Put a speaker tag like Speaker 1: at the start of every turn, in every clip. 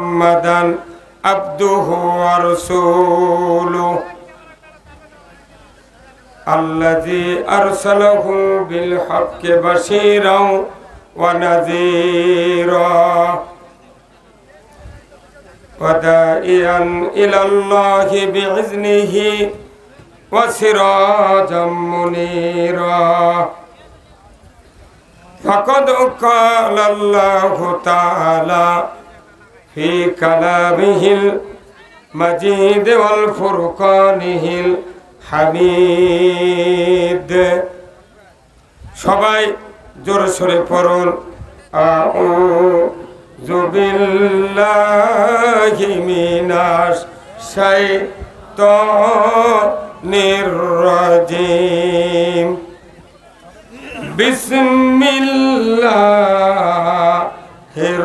Speaker 1: محمدا عبده ورسوله الذي أرسله بالحق بشيرا ونذيرا ودائيا إلى الله بإذنه وسراجا منيرا فقد قال الله تعالى في كلامه المجيد والفرقانه الحميد সবাই জোরে সরে পড়ুন আউযু বিল্লাহি মিনাশ শাইতানির রাজিম বিসমিল্লাহির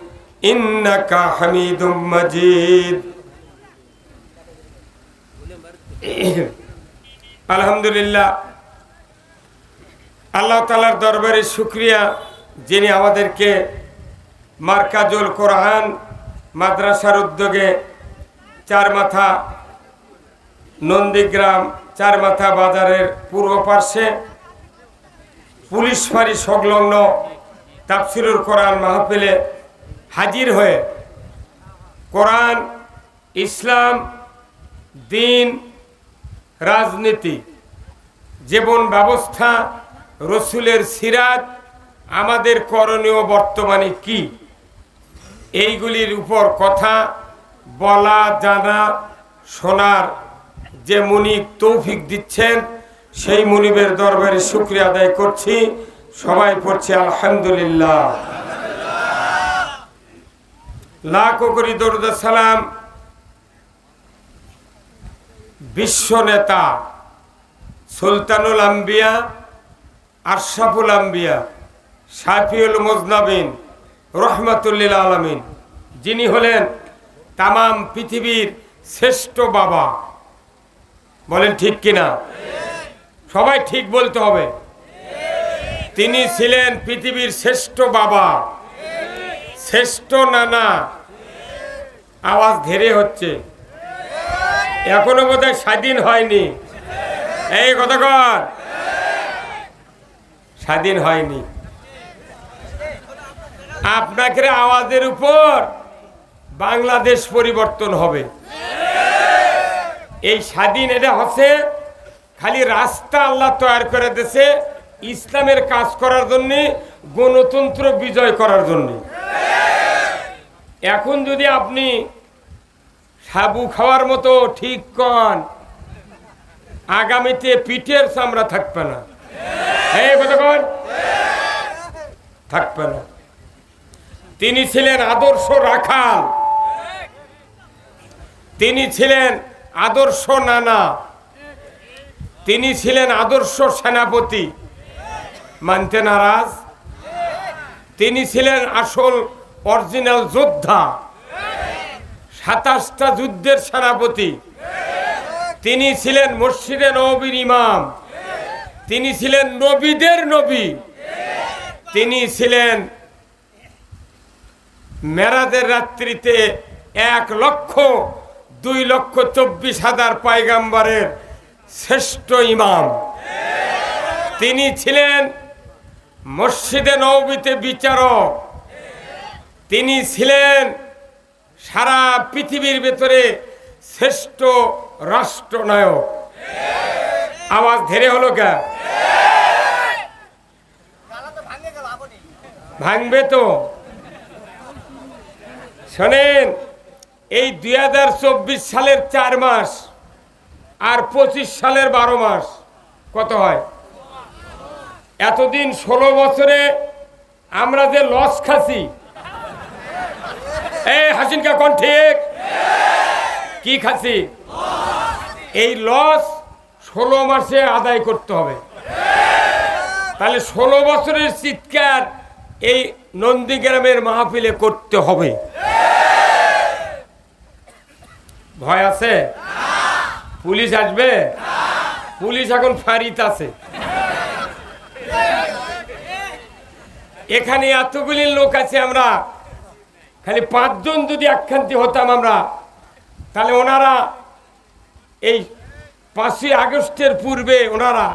Speaker 1: ইন্নাকা হামিদুম মাজিদ। আলহামদুলিল্লাহ, আল্লাহ তালার দরবারে শুক্রিয়া, যিনি আমাদেরকে মার্কাজুল কোরআন মাদ্রাসার উদ্যোগে চার মাথা নন্দীগ্রাম, চার মাথা বাজারের পূর্ব পার্শ্বে পুলিশ ফাঁড়ি সংলগ্ন তাফসিরুল কোরআন মাহফিলে হাজির হয়ে কোরআন, ইসলাম, দিন, রাজনীতি, জীবন ব্যবস্থা, রসুলের সিরাত, আমাদের করণীয় বর্তমানে কি? এইগুলির উপর কথা বলা, জানা, শোনার যে মুনিব তৌফিক দিচ্ছেন, সেই মুনিবের দরবারে শুক্রিয়া আদায় করছি। সবাই পড়ছে আলহামদুলিল্লাহ। লাখো করি দরুদ সালাম। বিশ্ব নেতা সুলতানুল আম্বিয়া আশরাফুল আম্বিয়া, শাফিউল মুজনাবিন, রহমাতুল্লিল আলমিন। যিনি হলেন তামাম পৃথিবীর শ্রেষ্ঠ বাবা। বলেন ঠিক কিনা? সবাই ঠিক বলতে হবে। তিনি ছিলেন পৃথিবীর শ্রেষ্ঠ বাবা। শ্রেষ্ঠ নানা। আওয়াজ ধীরে হচ্ছে। এখনও বোধ হয় স্বাধীন হয়নি। এই কর। স্বাধীন হয়নি। আপনাকে আওয়াজের উপর বাংলাদেশ পরিবর্তন হবে। এই স্বাধীন এটা হচ্ছে খালি রাস্তা আল্লাহ তৈরি করে দিয়েছে ইসলামের কাজ করার জন্য, গণতন্ত্র বিজয় করার জন্য। এখন যদি আপনি সাবু খাওয়ার মতো ঠিক কন, আগামীতে পিঠের চামড়া থাকবে না। হ্যাঁ থাকবে না। তিনি ছিলেন আদর্শ রাখাল। তিনি ছিলেন আদর্শ নানা। তিনি ছিলেন আদর্শ সেনাপতি। মানতে নারাজ? তিনি ছিলেন আসল অরিজিনাল যোদ্ধা। সাতাশটা যুদ্ধের সেনাপতি। তিনি ছিলেন মসজিদে নবীর ইমাম। তিনি ছিলেন নবীদের নবী। তিনি ছিলেন মেরাদের রাত্রিতে এক লক্ষ, দুই লক্ষ চব্বিশ হাজার পায়গাম্বারের শ্রেষ্ঠ ইমাম। তিনি ছিলেন মসজিদে নবীতে বিচারক। তিনি ছিলেন সারা পৃথিবীর ভেতরে শ্রেষ্ঠ রাষ্ট্রনায়ক। আওয়াজ ধেরে হলো কে ভাঙবে তো। শোনেন, এই দুই হাজার চব্বিশ সালের চার মাস আর পঁচিশ সালের বারো মাস কত হয়? এতদিন ষোলো বছরে আমরা যে লস খাসি। এই হাসিন কাকন ঠিক? কি খাসি? এই লস ষোলো মাসে আদায় করতে হবে। তাহলে ষোলো বছরের চিৎকার এই নন্দীগ্রামের মাহফিলে করতে হবে। ভয় আছে? পুলিশ আসবে? পুলিশ এখন ফারিত আছে। এখানে এতগুলি লোক আছে আমরা। খালি পাঁচজন যদি একখান্তি হতাম আমরা, তাহলে ওনারা এই পাঁচই আগস্টের পূর্বে ওনারা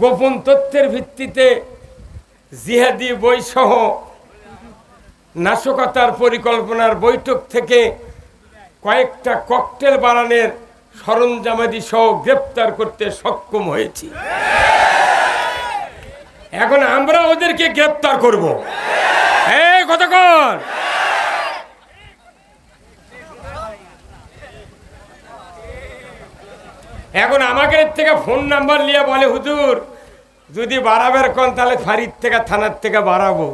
Speaker 1: গোপন তথ্যের ভিত্তিতে জিহাদি বইসহ নাশকতার পরিকল্পনার বৈঠক থেকে কয়েকটা ককটেল বানানোর সরঞ্জামাদি সহ গ্রেপ্তার করতে সক্ষম হয়েছি। এখন আমরা ওদেরকে গ্রেপ্তার করব। এই কতক্ষণ এখন আমাকে থেকে ফোন নাম্বার নিয়ে বলে, হুজুর, যদি বাড়াবের কন তাহলে ফারিদ থেকে, থানার থেকে বাড়াবো।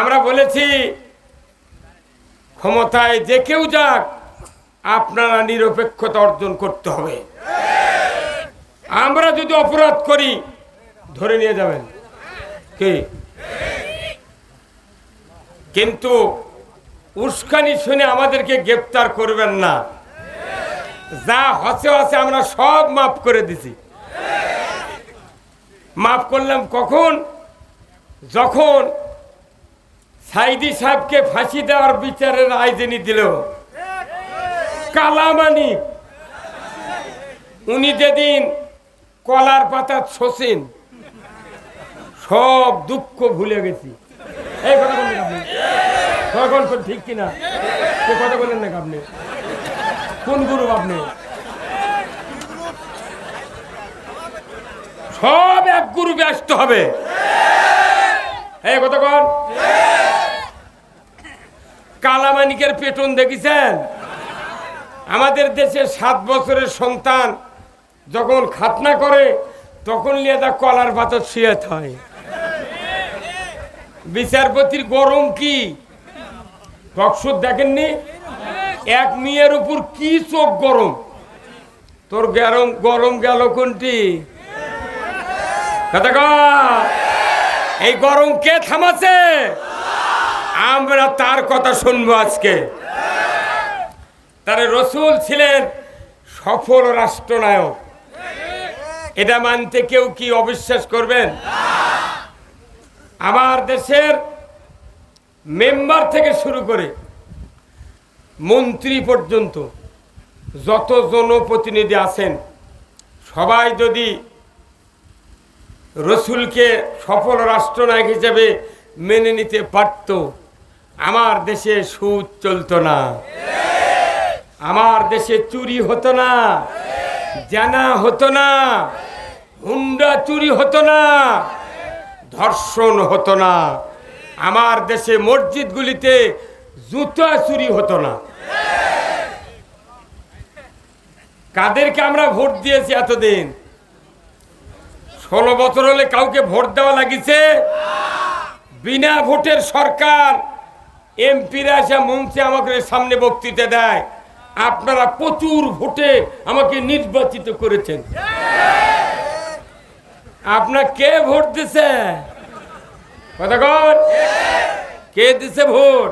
Speaker 1: আমরা বলেছি, ক্ষমতায় যে কেউ যাক, আপনারা নিরপেক্ষতা অর্জন করতে হবে। আমরা যদি অপরাধ করি ধরে নিয়ে যাবেন। কে? কিন্তু উস্কানি শুনে আমাদেরকে গ্রেপ্তার করবেন না। যা হসে হসে আমরা সব মাফ করে দিছি। মাফ করলাম কখন? যখন সাইদি সাহেবকে ফাঁসি দেওয়ার বিচারের রায় যিনি দিল, কালামানি, উনি যেদিন কলার পাতা শোষেন সব দুঃখ ভুলে গেছি। এই কথা বললেন আপনি? কোন ঠিক কিনা? সে কথা বললেন না আপনি। কোন গুরু আপনি? সব এক গুরু ব্যস্ত হবে। এই কতক্ষণ কালামানিকের পেটন দেখেছেন? আমাদের দেশে সাত বছরের সন্তান যখন খাতনা করে, তখন লিয়ে তা কলার পাতা শুয়ে হয় বিচারপতির গরম কি? বক্সর দেখেননি? এক মেয়ের উপর কি চোখ গরম? তোর গরম গরম গেল কোনটি? এই গরম কে থামাছে? আমরা তার কথা শুনব আজকে। তার রসুল ছিলেন সফল রাষ্ট্রনায়ক। এটা মানতে কেউ কি অবিশ্বাস করবেন? আমার দেশের মেম্বার থেকে শুরু করে মন্ত্রী পর্যন্ত যত জনপ্রতিনিধি আছেন, সবাই যদি রসুলকে সফল রাষ্ট্রনায়ক হিসেবে মেনে নিতে পারত, আমার দেশে সুদ চলতো না। আমার দেশে চুরি হতো না। জানা হতো না। হুন্ডা চুরি হতো না। ধর্ষণ হতো না। আমার দেশে মসজিদগুলিতে জুতা চুরি হতো না। কাদেরকে আমরা ভোট দিয়েছি এতদিন? ষোলো বছর হলে কাউকে ভোট দেওয়া লাগিছে? বিনা ভোটের সরকার এমপিরা এসে মঞ্চে আমাকে সামনে বক্তৃতা দেয়। আপনারা প্রচুর ভোটে আমাকে নির্বাচিত করেছেন। আপনার কে ভোট দিছে? কথা কে দিছে ভোট?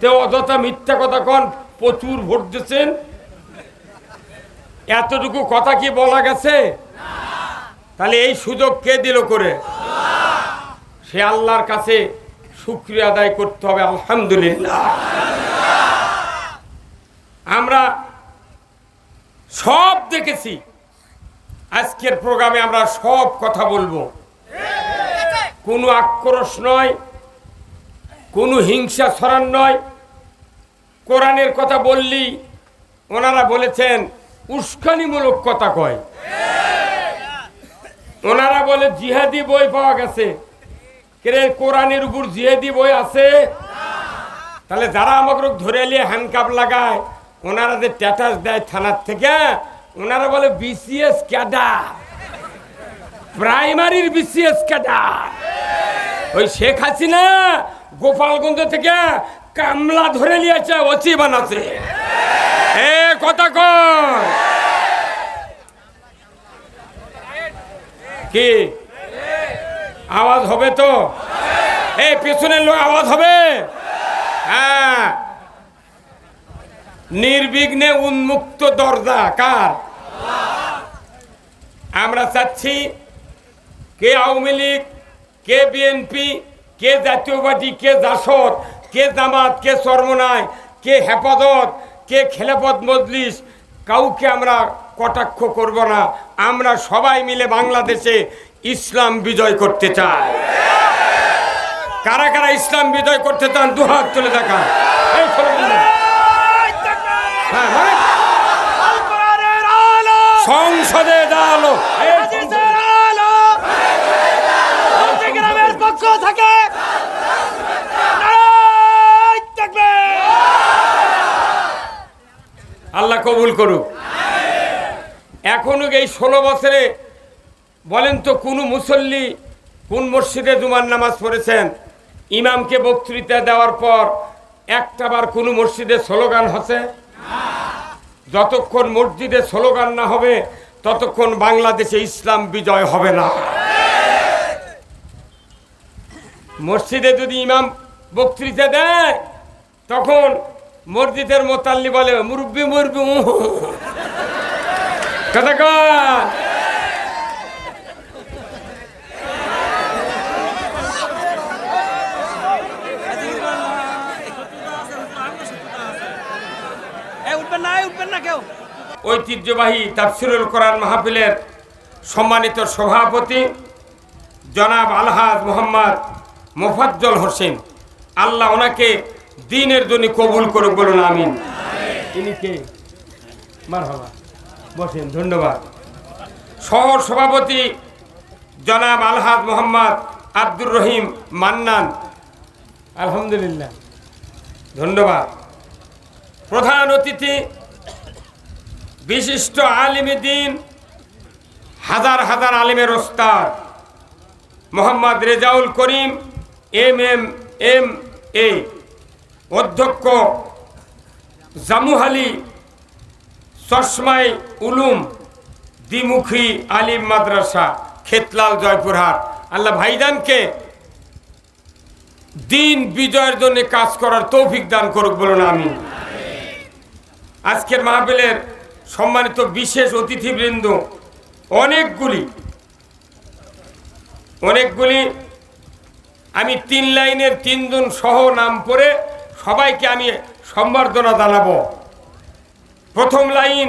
Speaker 1: তে অযথা মিথ্যা কথা কন, প্রচুর ভোট দিচ্ছেন এতটুকু কথা কি বলা গেছে? তাহলে এই সুযোগ কে দিল করে? সে আল্লাহর কাছে শুক্রিয়া আদায় করতে হবে, আলহামদুলিল্লাহ। আমরা সব দেখেছি আজকের প্রোগ্রামে আমরা সব কথা বলব। কোনো আক্রোশ নয়, কোনো হিংসা ছড়ান নয়। কোরআনের কথা বললি, ওনারা বলেছেন, উস্কানিমূলক কথা কয়। ওনারা বলে, জিহাদি বই পাওয়া গেছে। কোরআনের উপর জিহাদি বই আছে? তাহলে যারা আমাকে ধরে নিয়ে হ্যান্ডকাপ লাগায়, ওনারা যে স্ট্যাটাস দেয় থানার থেকে ওনারা বলে বিসিএস ক্যাডার। প্রাইমারির বিসিএস ক্যাডার। ওই শেখ হাসিনা গোপালগঞ্জ থেকে কামলা ধরে নিয়েছে অচি বানাতে। এ কথা কর কি? আওয়াজ হবে তো? এই পিছনের লোক আওয়াজ হবে? হ্যাঁ। নির্বিঘ্নে উন্মুক্ত দরজা, কার? আমরা চাচ্ছি কে আওয়ামী লীগ, কে বিএনপি, কে জাতীয় পার্টি কে জাসদ, কে জামাত, কে চরমনায় কে হেফাজত, কে খেলাফত মজলিস, কাউকে আমরা কটাক্ষ করব না। আমরা সবাই মিলে বাংলাদেশে ইসলাম বিজয় করতে চাই। কারা কারা ইসলাম বিজয় করতে চান, দুহাত তুলে দেখা এই ছোট বন্ধু। হ্যাঁ, মানে সংসদে দাঁড়াল এই সংসদে
Speaker 2: গ্রামের পক্ষ থেকে!
Speaker 1: আল্লাহ কবুল করুক এখনও এই ষোলো বছরে বলেন তো কোন মুসল্লি কোন মসজিদে জুমার নামাজ পড়েছেন ইমামকে বক্তৃতা দেওয়ার পর একটাবার কোনো মসজিদে স্লোগান হচ্ছে যতক্ষণ মসজিদে স্লোগান না হবে ততক্ষণ বাংলাদেশে ইসলাম বিজয় হবে না। মসজিদে যদি ইমাম বক্তৃতা দেয়, তখন মসজিদের মোতাল্লি বলে, মুরব্বি মুরব্বি। কথা
Speaker 2: কেউ।
Speaker 1: ঐতিহ্যবাহী তাফসিরুল কোরআন মাহফিলের সম্মানিত সভাপতি জনাব আলহাজ মোহাম্মদ মোফাজ্জল হোসেন। আল্লাহ ওনাকে দিনের জন্য কবুল করুক বলুন আমিন। ইনি কে? মারহাবা। বসেন ধন্যবাদ। শহর সভাপতি জনাব আলহাজ মোহাম্মদ আব্দুর রহিম মান্নান। আলহামদুলিল্লাহ। ধন্যবাদ। প্রধান অতিথি বিশিষ্ট আলিমী দিন, হাজার হাজার আলিমের ওস্তাদ, Mohammad Rezaul Karim, M M M A, অধ্যক্ষ জামুহালি চশমাই উলুম, দ্বিমুখী আলিম মাদ্রাসা, খেতলাল জয়পুরহাট। আল্লাহ ভাইদানকে দিন বিজয়ের জন্য কাজ করার তৌফিক দান করুক বলুন আমি আজকের মাহফিলের সম্মানিত বিশেষ অতিথিবৃন্দ, অনেকগুলি অনেকগুলি, আমি তিন লাইনের তিনজন সহ নাম পড়ে সবাইকে আমি সম্বর্ধনা জানাব। প্রথম লাইন,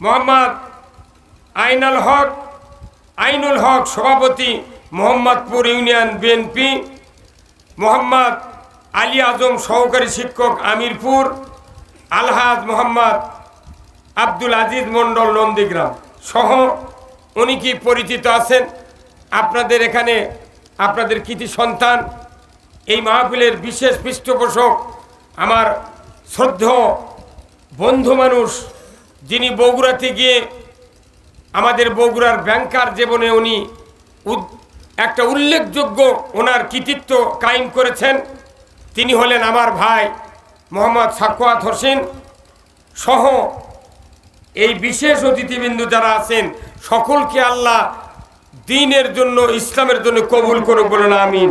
Speaker 1: মোহাম্মদ আইনাল হক, আইনুল হক সভাপতি মোহাম্মদপুর ইউনিয়ন বিএনপি, মোহাম্মদ আলী আজম সহকারী শিক্ষক আমিরপুর, আলহাজ মোহাম্মদ আব্দুল আজিজ মণ্ডল নন্দীগ্রাম সহ উনি কি পরিচিত আছেন? আপনাদের এখানে আপনাদের কৃতি সন্তান? এই মাহফিলের বিশেষ পৃষ্ঠপোষক আমার শ্রদ্ধেয় বন্ধু মানুষ, যিনি বগুড়াতে গিয়ে আমাদের বগুড়ার ব্যাংকার জীবনে উনি একটা উল্লেখযোগ্য ওনার কৃতিত্ব কায়েম করেছেন। তিনি হলেন আমার ভাই মোহাম্মদ সাকুয়াত হোসেন সহ এই বিশেষ অতিথিবৃন্দু যারা আছেন, সকলকে আল্লাহ দিনের জন্য, ইসলামের জন্য কবুল করুক বলুন, আমিন।